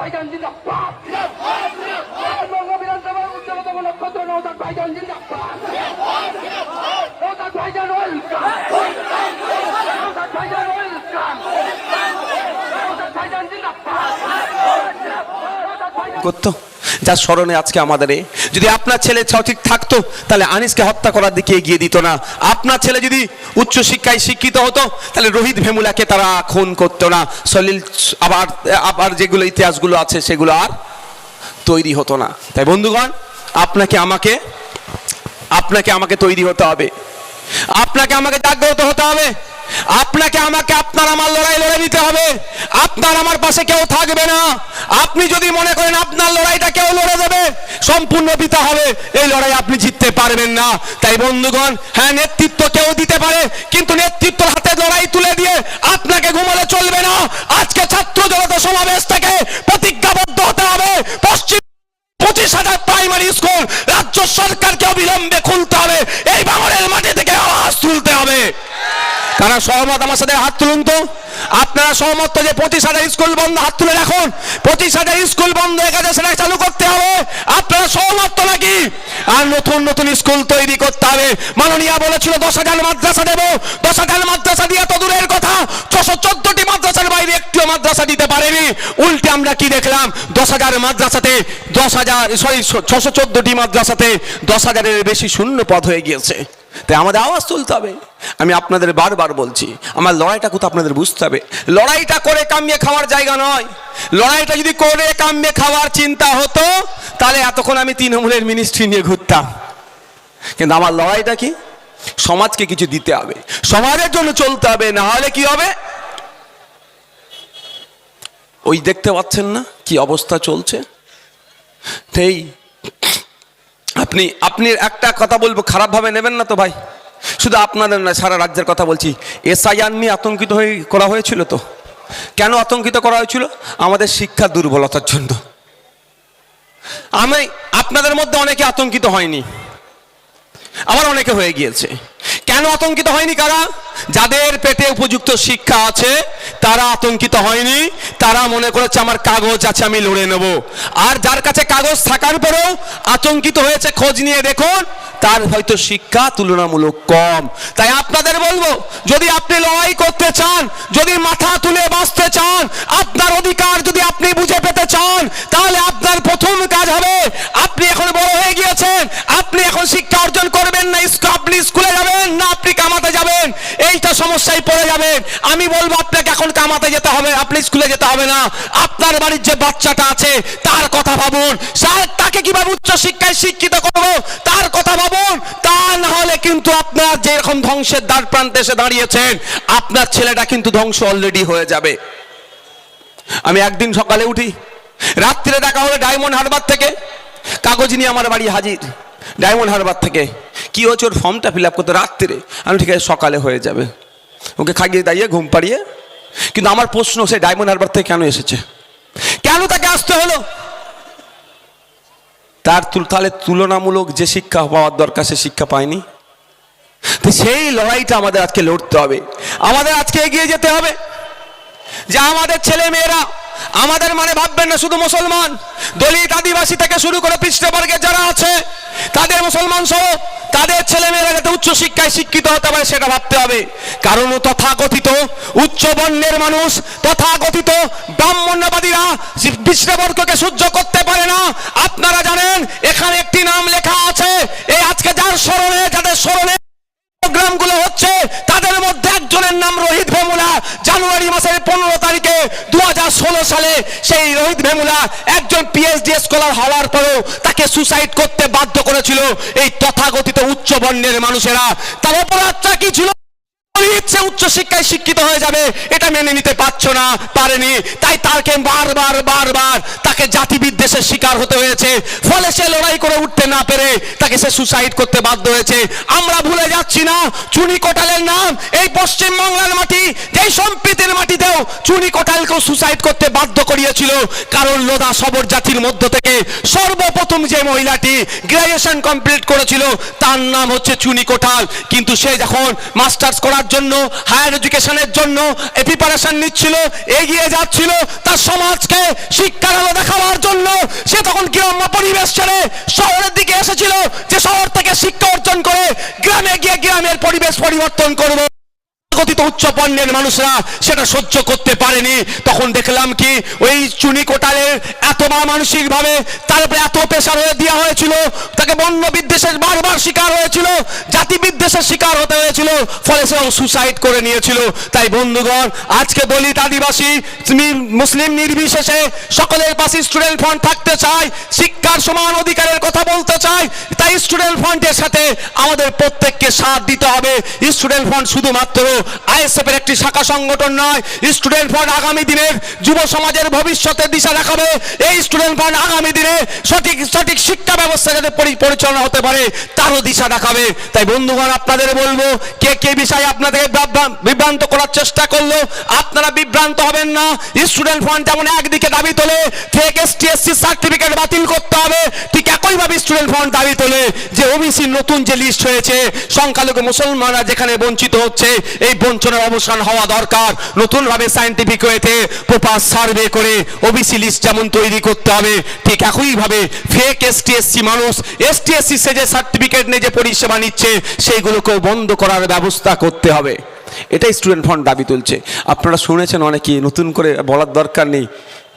ভাইজান জিন্দাবাদ। পশ্চিমবঙ্গ বিধানসভার উজ্জ্বলতম নক্ষত্র জিন্দাবাদ। নৌতাক ভাইজান ওয়েলকাম নৌতাক ভাইজান ওয়েলকাম যার স্মরণে আজকে আমাদের যদি আপনার ছেলে সঠিক থাকতো, তাহলে আনিসকে হত্যা করার দিকে এগিয়ে দিত না। আপনার ছেলে যদি উচ্চ শিক্ষায় শিক্ষিত হতো, তাহলে রোহিত ভেমুলাকে তারা খুন করতো না। সলিল আবার আবার যেগুলো ইতিহাসগুলো আছে, সেগুলো আর তৈরি হতো না। তাই বন্ধুগণ, আপনাকে আমাকে আপনাকে আমাকে তৈরি হতে হবে। আপনাকে আমাকে জাগ্রত হতে হবে। আপনাকে আমাকে আপনার আমার লড়াই লড়ে নিতে হবে। আপনার আমার পাশে কেউ থাকবে না। আপনি যদি মনে করেন আপনার লড়াইটা কেউ লড়ে দেবে সম্পূর্ণ দিতে হবে। এই লড়াই আপনি জিততে পারবেন না। তাই বন্ধুগণ হ্যাঁ নেতৃত্ব কেউ দিতে পারে, কিন্তু নেতৃত্ব হাতে লড়াই তুলে দিয়ে আপনাকে ঘুমালে চলবে না। আজকে ছাত্র জনতা সমাবেশ থেকে প্রতিজ্ঞাবদ্ধ হতে হবে। পশ্চিম পঁচিশ হাজার প্রাইমারি স্কুল রাজ্য সরকারকে অবিলম্বে খুলতে হবে। এই বাংলার মাটি থেকে আওয়াজ তুলতে কারা সহমত আমার সাথে হাত তুলুন তো? আপনারা সহমত যে পঁচিশ হাজার স্কুল বন্ধ, হাত তুলে রাখুন। পঁচিশ হাজার স্কুল বন্ধ হয়ে গেছে সেটা চালু করতে হবে। আপনারা সহমত নাকি? আর নতুন নতুন স্কুল তৈরি করতে হবে। মাননীয়া বলেছিল, দশ হাজার মাদ্রাসা দেবো। দশ হাজার মাদ্রাসা দিয়ে তো দূরের কথা। ছশো চোদ্দটি মাদ্রাসার বাইরে একটিও মাদ্রাসা দিতে পারেনি। উল্টে আমরা কি দেখলাম? দশ হাজার মাদ্রাসাতে দশ হাজার, সরি, ছশো চোদ্দটি মাদ্রাসাতে দশ হাজারের বেশি শূন্য পদ হয়ে গিয়েছে। তাই আমাদের আওয়াজ তুলতে হবে। আমি আপনাদের বারবার বলছি, আমার লড়াইটা কোথাও আপনাদের বুঝতে হবে। লড়াইটা করে কামিয়ে খাওয়ার জায়গা নয়। লড়াইটা যদি করে কামিয়ে খাওয়ার চিন্তা হতো, তাহলে এতক্ষণ আমি তৃণমূলের মিনিস্ট্রি নিয়ে ঘুরতাম। কিন্তু আমার লড়াইটা কি? সমাজকে কিছু দিতে হবে। সমাজের জন্য চলতে হবে, না হলে কি হবে? ওই দেখতে পাচ্ছেন না কি অবস্থা চলছে? সেই আপনি আপনি একটা কথা বলব, খারাপভাবে নেবেন না তো ভাই? শুধু আপনাদের নয়, সারা রাজ্যের কথা বলছি। এসআইআর নিয়ে আতঙ্কিত হয়ে করা হয়েছিল তো? কেন আতঙ্কিত করা হয়েছিল? আমাদের শিক্ষা দুর্বলতার জন্য। আমি, আপনাদের মধ্যে অনেকে আতঙ্কিত হয়নি। আবার অনেকে হয়ে গিয়েছে। কেন আতঙ্কিত হয়নি কারা? যাদের পেটে উপযুক্ত শিক্ষা আছে তারা আতঙ্কিত হয়নি, তারা মনে করেছে আমার কাগজ আছে, আমি লড়ে নেব। আর যার কাছে কাগজ থাকার পরেও আতঙ্কিত হয়েছে, খোঁজ নিয়ে দেখুন, তার হয়তো শিক্ষা তুলনামূলক কম। তাই আপনাদের বলব, যদি আপনি লড়াই করতে চান, যদি মাথা তুলে বাঁচতে চান, আপনার অধিকার যদি আপনি বুঝে পেতে চান, তাহলে আপনার প্রথম কাজ হবে এইটা সমস্যায় পড়ে যাবেন আমি বলব, আপনাকে এখন কামাতে যেতে হবে, আপনি স্কুলে যেতে হবে না। আপনার বাড়ির যে বাচ্চাটা আছে, তার কথা ভাবুন। স্যার, তাকে কীভাবে উচ্চ শিক্ষায় শিক্ষিত করব? তার কথা ভাবুন। তা না হলে কিন্তু আপনার যেরকম ধ্বংসের দ্বার প্রান্তে এসে দাঁড়িয়েছেন, আপনার ছেলেটা কিন্তু ধ্বংস অলরেডি হয়ে যাবে। আমি একদিন সকালে উঠি, রাত্রে দেখা হলো ডায়মন্ড হারবার থেকে। কাগজ নিয়ে আমার বাড়ি হাজির, ডায়মন্ড হারবার থেকে। কি হচ্ছে ওর ফর্মটা ফিল আপ করতে রাত্রে। আমি ঠিক আছে, সকালে হয়ে যাবে। ওকে খাইয়ে দাঁড়িয়ে ঘুম পাড়িয়ে। কিন্তু আমার প্রশ্ন, সে ডায়মন্ড হারবার থেকে কেন এসেছে? কেন তাকে আসতে হলো? তার তাহলে তুলনামূলক যে শিক্ষা পাওয়ার দরকার, সে শিক্ষা পায়নি। তো সেই লড়াইটা আমাদের আজকে লড়তে হবে। আমাদের আজকে এগিয়ে যেতে হবে। যে আমাদের ছেলে মেয়েরা আমাদের মানে ভাববেন না শুধু মুসলমান, দলিত আদিবাসী থেকে শুরু করে পৃষ্ঠবর্গের যারা আছে তাদের মুসলমান সহ তাদের ছেলে মেয়েরা যাতে উচ্চ শিক্ষায় শিক্ষিত হতে পারে সেটা ভাবতে হবে। কারণ তথাকথিত উচ্চ বর্ণের মানুষ, তথাকথিত ব্রাহ্মণ্যবাদীরা বিশ্ববর্গকে সহ্য করতে পারে না। আপনারা জানেন, এখানে একটি নাম লেখা আছে এই আজকে যার স্মরণে যাদের স্মরণে প্রোগ্রামগুলো হচ্ছে তাদের মধ্যে একজনের নাম রোহিত ভেমুলা জানুয়ারি মাসের পনেরো তারিখে দু সালে সেই রোহিত ভেমুলা একজন পিএইচডি স্কলার হওয়ার পরেও তাকে সুসাইড করতে বাধ্য করেছিল। এই তথাগতিত উচ্চ বর্ণের মানুষেরা। তার অপরাধটা কি ছিল? ইচ্ছে উচ্চ শিক্ষায় শিক্ষিত হয়ে যাবে, এটা মেনে নিতে পারছ না, পারেনি। তাই তাকে বারবার বারবার তাকে জাতি বিদ্বেষের শিকার হতে হয়েছে। ফলে সে লড়াই করে উঠতে না পেরে তাকে সে সুসাইড করতে বাধ্য হয়েছে। আমরা ভুলে যাচ্ছি না, চুনি কোটালের নাম, এই পশ্চিম বাংলার মাটি, যেই সম্প্রীতির মাটিতেও চুনি কোটালকেও সুসাইড করতে বাধ্য করিয়েছিল। কারণ লোদা সবর জাতির মধ্য থেকে সর্বপ্রথম যে মহিলাটি গ্রাজুয়েশন কমপ্লিট করেছিল, তার নাম হচ্ছে চুনি কোটাল। কিন্তু সে যখন মাস্টার্স করার জন্য হায়ার এডুকেশনের জন্য প্রিপারেশন নিচ্ছিল, এগিয়ে যাচ্ছিল, তার সমাজকে শিক্ষার আলো দেখাবার জন্য সে তখন গ্রাম্য পরিবেশ ছেড়ে শহরের দিকে এসেছিল যে শহর থেকে শিক্ষা অর্জন করে গ্রামে গিয়ে গ্রামের পরিবেশ পরিবর্তন করব। উচ্চ পণ্যের মানুষরা সেটা সহ্য করতে পারেনি। তখন দেখলাম কি ওই চুনি কোটালের এত মানসিক ভাবে তার উপরে এত প্রেশার হয়ে দেওয়া হয়েছিল। তাকে বন্য বিদ্বেষের বারবার শিকার হয়েছিল, জাতি বিদ্বেষের শিকার হতে হয়েছিল, ফলে সে সুসাইড করে নিয়েছিল। তাই বন্ধুগণ, আজকে দলিত আদিবাসী মুসলিম নির্বিশেষে সকলের পাশে স্টুডেন্ট ফান্ড থাকতে চায়, শিক্ষার সমান অধিকারের কথা বলতে চাই তাই স্টুডেন্ট ফান্ডের সাথে আমাদের প্রত্যেককে সাথ দিতে হবে। স্টুডেন্ট ফান্ড শুধুমাত্র আইএসএফ এর একটি শাখা সংগঠন নয় স্টুডেন্ট ফান্ড আগামী দিনের যুব সমাজের ভবিষ্যতের দিশা দেখাবে। এই স্টুডেন্ট ফান্ড আগামী দিনে সঠিক সঠিক শিক্ষা ব্যবস্থা যাতে পরিচালনা হতে পারে, তারও দিশা দেখাবে। তাই বন্ধুগণ, আপনাদের বলব, কে কে বিষয়ে আপনাদের বিভ্রান্ত- করার চেষ্টা করল, আপনারা বিভ্রান্ত হবেন না। স্টুডেন্ট ফান্ড যেমন একদিকে দাবি তোলে ফেক এসটিএসসি সার্টিফিকেট বাতিল করতে হবে, ঠিক একইভাবে স্টুডেন্ট ফান্ড দাবি তোলে যে ওবিসি নতুন যে লিস্ট হয়েছে, সংখ্যালঘু মুসলমানরা যেখানে বঞ্চিত হচ্ছে, এই বঞ্চনার অবসান হওয়া দরকার। নতুনভাবে সায়েন্টিফিক ওয়েতে প্রপার সার্ভে করে ওবিসি লিস্ট যেমন তৈরি করতে হবে, ঠিক একইভাবে ফেক এসটিএসসি মানুষ এসটিএসসি যে সার্টিফিকেট নিয়ে যে পরিষেবা নিচ্ছে, সেইগুলোকেও বন্ধ করার ব্যবস্থা করতে হবে। এটাই স্টুডেন্ট ফান্ড দাবি তুলছে। আপনারা শুনেছেন অনেকে, নতুন করে বলার দরকার নেই।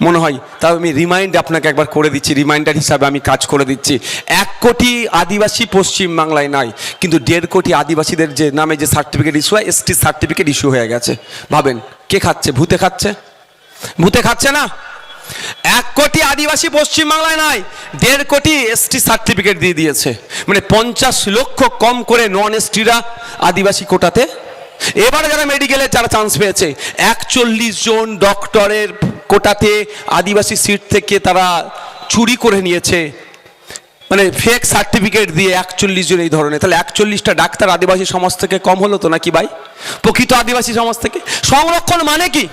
মনে হয়, তাও আমি রিমাইন্ড আপনাকে একবার করে দিচ্ছি রিমাইন্ডার হিসাবে আমি কাজ করে দিচ্ছি। এক কোটি আদিবাসী পশ্চিম বাংলায় নাই, কিন্তু দেড় কোটি আদিবাসীদের যে নামে যে সার্টিফিকেট ইস্যু হয় এসটি সার্টিফিকেট ইস্যু হয়ে গেছে। ভাবেন, কে খাচ্ছে? ভূতে খাচ্ছে? ভূতে খাচ্ছে না? এক কোটি আদিবাসী পশ্চিম বাংলায় নাই, দেড় কোটি এসটি সার্টিফিকেট দিয়ে দিয়েছে। মানে পঞ্চাশ লক্ষ কম করে নন এসটিরা আদিবাসী কোটাতে। এবারে যারা মেডিকেলে যারা চান্স পেয়েছে, একচল্লিশ জন ডক্টরের কোটাতে আদিবাসী সিট থেকে তারা চুরি করে নিয়েছে। মানে ফেক সার্টিফিকেট দিয়ে একচল্লিশ জন এই ধরনের। তাহলে একচল্লিশটা ডাক্তার আদিবাসী সমাজ থেকে কম হলো তো নাকি ভাই? প্রকৃত আদিবাসী সমাজ থেকে? সংরক্ষণ মানে কি?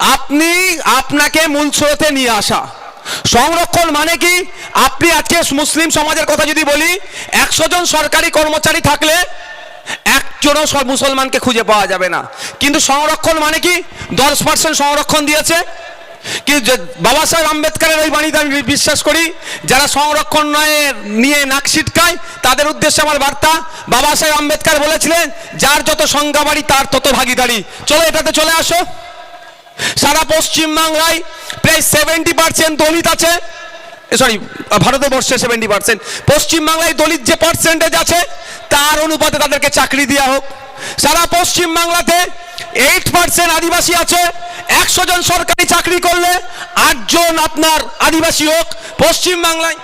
আপনি আপনাকে মূল স্রোতে নিয়ে আসা। সংরক্ষণ মানে কি? আপনি আজকে মুসলিম সমাজের কথা যদি বলি, একশো জন সরকারি কর্মচারী থাকলে একজনও সব মুসলমানকে খুঁজে পাওয়া যাবে না। কিন্তু সংরক্ষণ মানে কি? দশ পার্সেন্ট সংরক্ষণ দিয়েছে। বাবা সাহেব আম্বেদকারের ওই বাণীতে আমি বিশ্বাস করি, যারা সংরক্ষণ নয়, নিয়ে নাক ছিটকায়, তাদের উদ্দেশ্যে আমার বার্তা, বাবা সাহেব আম্বেদকার বলেছিলেন, যার যত সংজ্ঞা বাড়ি তার তত ভাগিদারি। চলো এটাতে চলে আসো। সারা পশ্চিম বাংলায় প্রায় সেভেন্টি পার্সেন্ট দলিত আছে। সরি ভারতবর্ষে সেভেন্টি পার্সেন্ট পশ্চিম বাংলায় দলিত যে পার্সেন্টেজ আছে, তার অনুপাতে তাদেরকে চাকরি দেওয়া হোক। সারা পশ্চিম বাংলাতে এইট পার্সেন্ট আদিবাসী আছে। একশো জন সরকারি চাকরি করলে আটজন আপনার আদিবাসী হোক পশ্চিম বাংলায়